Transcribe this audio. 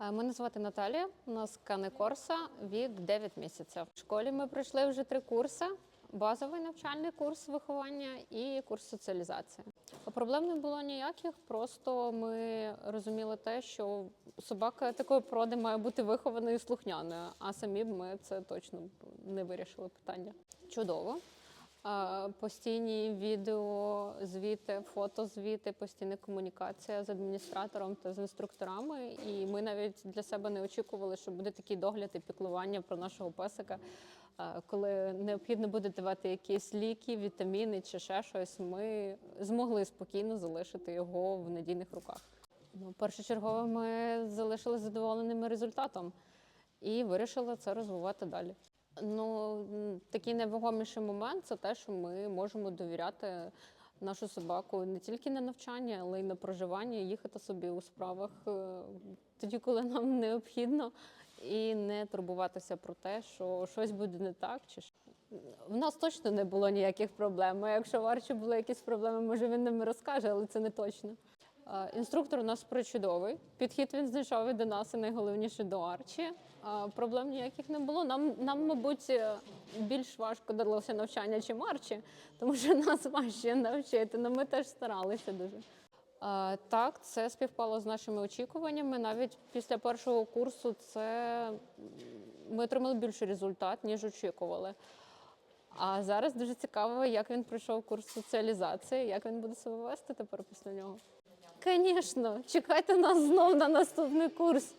Е, Мене звати Наталія. У нас Кане Корса, вік 9 місяців. В школі ми пройшли вже три курси: базовий навчальний курс виховання і курс соціалізації. Проблем не було ніяких, просто ми розуміли те, що собака такої породи має бути вихованою і слухняною, а самі б ми це точно не вирішили питання. Чудово. Постійні відео, звіти, фотозвіти, постійна комунікація з адміністратором та з інструкторами. І ми навіть для себе не очікували, що буде такий догляд і піклування про нашого песика. Е, Коли необхідно буде давати якісь ліки, вітаміни чи ще щось, ми змогли спокійно залишити його в надійних руках. Ну, першочергово ми залишили задоволеними результатом і вирішили це розвивати далі. Ну, такий найвагоміший момент це те, що ми можемо довіряти нашу собаку не тільки на навчання, але й на проживання, їхати собі у справах е, тоді, коли нам необхідно, і не турбуватися про те, що щось буде не так. Чи що. в нас точно не було ніяких проблем. А якщо в Арчі були якісь проблеми, може він ними розкаже, але це не точно. Е, Інструктор у нас причудовий. Підхід він знайшов і до нас, і найголовніше до Арчі. Е, Проблем ніяких не було. Нам, нам, мабуть, е, більш важко далося навчання, чим Арчі, тому що нас важче навчити. але ми теж старалися дуже. Так, це співпало з нашими очікуваннями. Навіть після першого курсу це ми отримали більший результат, ніж очікували. А зараз дуже цікаво, як він пройшов курс соціалізації, як він буде себе вести тепер після нього. Звісно, чекайте нас знов на наступний курс.